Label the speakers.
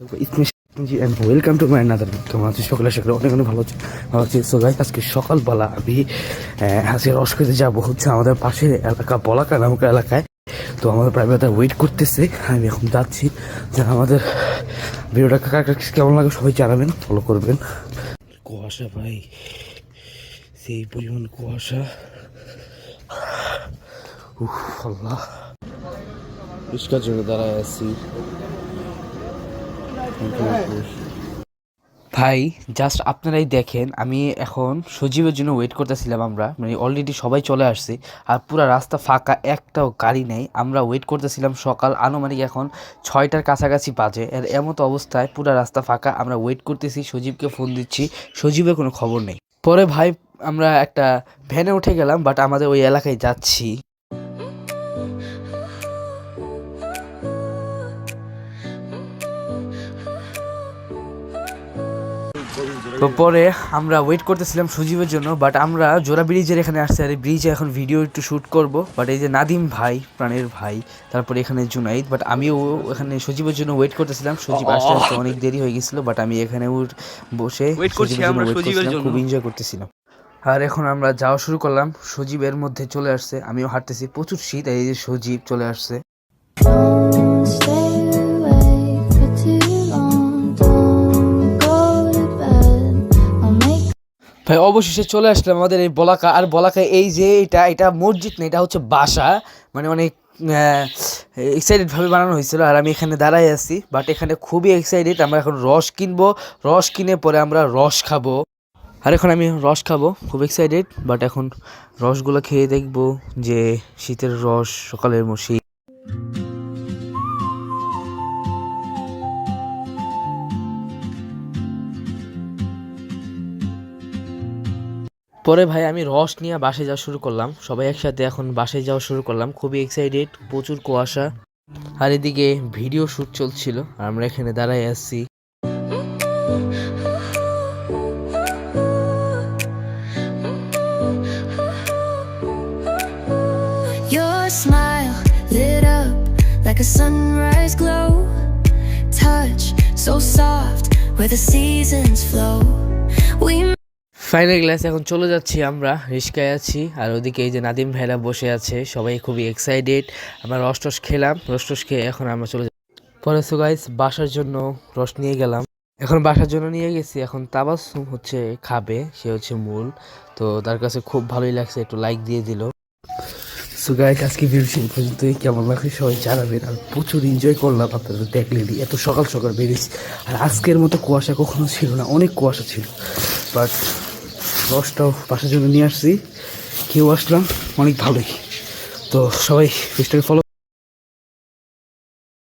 Speaker 1: Welcome to my another কেমন আছি সকালে সকালে অনেক অনেক ভালো ভালো আছি। সো গাইজ আজকে সকালবেলা আমি আজকে রস খেতে যাব হচ্ছে আমাদের পাশের এলাকা, বলাকা নামক এলাকায়। তো আমাদের প্রাইভেট ওয়েট করতেছে, আমি এখন যাচ্ছি। যে আমাদের ভিডিওটা কার কেমন লাগে সবাই জানাবেন ফলো করবেন। কুয়াশা ভাই, সেই পরিমাণ কুয়াশা। উফ, আল্লাহ। রিস্কার জন্য দাঁড়ায় আছি। ভাই জাস্ট আপনারাই দেখেন, আমি এখন সজীবের জন্য ওয়েট করতেছিলাম আমরা। মানে অলরেডি সবাই চলে আসছে, আর পুরো রাস্তা ফাঁকা, একটাও গাড়ি নেই। আমরা ওয়েট করতেছিলাম সকাল, আনুমানিক এখন ছয়টার কাছাকাছি বাজে। এর এমতো অবস্থায় পুরো রাস্তা ফাঁকা, আমরা ওয়েট করতেছি, সজীবকে ফোন দিচ্ছি। সজীবের কোনো খবর নেই। পরে ভাই, আমরা একটা ভ্যানে উঠে গেলাম বাট আমাদের ওই এলাকায় যাচ্ছি। তো পরে আমরা ওয়েট করতেছিলাম সুজীবের জন্য বাট আমরা জোড়া ব্রিজের এখানে আসছে আর এই ব্রিজে এখন ভিডিও একটু শ্যুট করব। বাট এই যে নাদিম ভাই প্রাণের ভাই তারপরে এখানে জুনাইদ বাট আমিও এখানে সজীবের জন্য ওয়েট করতেছিলাম। সজীব আসতে আসতে অনেক দেরি হয়ে গেছিল বাট আমি এখানে ওর বসে
Speaker 2: Wait করছি আমরা
Speaker 1: wait
Speaker 2: জন্য।
Speaker 1: খুব এনজয় করতেছিলাম। আর এখন আমরা যাওয়া শুরু করলাম সজীবের মধ্যে চলে আসছে আমিও হাঁটতেছি প্রচুর শীত এই যে সজীব চলে আসছে। ভাই, অবশেষে চলে আসলাম আমাদের এই বলাকা। আর বলাকা এই যে এটা এটা মসজিদ না, এটা হচ্ছে বাসা। মানে অনেক এক্সাইটেড ভাবে বানানো হয়েছিল। আর আমি এখানে দাঁড়াই আছি বাট এখানে খুবই এক্সাইটেড আমরা এখন রস কিনবো। রস কিনে পরে আমরা রস খাব। আর এখন আমি রস খাব, খুব এক্সাইটেড বাট এখন রসগুলো খেয়ে দেখব যে শীতের রস, সকালের মশি পরে ভাই আমি রস নিয়ে বাসে যাওয়া শুরু করলাম। সবাই একসাথে এখন বাসে যাওয়া শুরু করলাম। খুবই এক্সাইটেড প্রচুর কুয়াশা। আর এদিকে ভিডিও শ্যুট চলছিল। আমরা এখানে দাঁড়াই আসছি
Speaker 3: like a sunrise glow. Touch so soft where the seasons flow. We
Speaker 1: final class এখন চলে যাচ্ছি আমরা রিস্কায় আছি, আর ওদিকে এই যে নাদিম ভাইরা বসে আছে, সবাই খুবই এক্সাইটেড আমরা রস টস খেলাম রস টস খেয়ে এখন আমরা চলে যাব। পরে সো গাইস বাসার জন্য রস নিয়ে গেলাম। এখন বাসার জন্য নিয়ে গেছি, এখন তাবাসুম হচ্ছে খাবে, সে হচ্ছে মূল, তো তার কাছে খুব ভালোই লাগছে, একটু লাইক দিয়ে দিল। সো গাইস আজকে ভিডিও সেই পর্যন্তই, কেমন লাগছে সবাই জানাবেন, আর প্রচুর এনজয় করলাম আপনারা দেখলেনই এত সকাল সকাল বেরিয়েছি। আর আজকের মতো কুয়াশা কখনো ছিল না, অনেক কুয়াশা ছিল বাট রসটাও বাসার জন্য নিয়ে আসছি। খেয়েও আসলাম অনেক ভালোই। তো সবাই পেজটাকে ফলো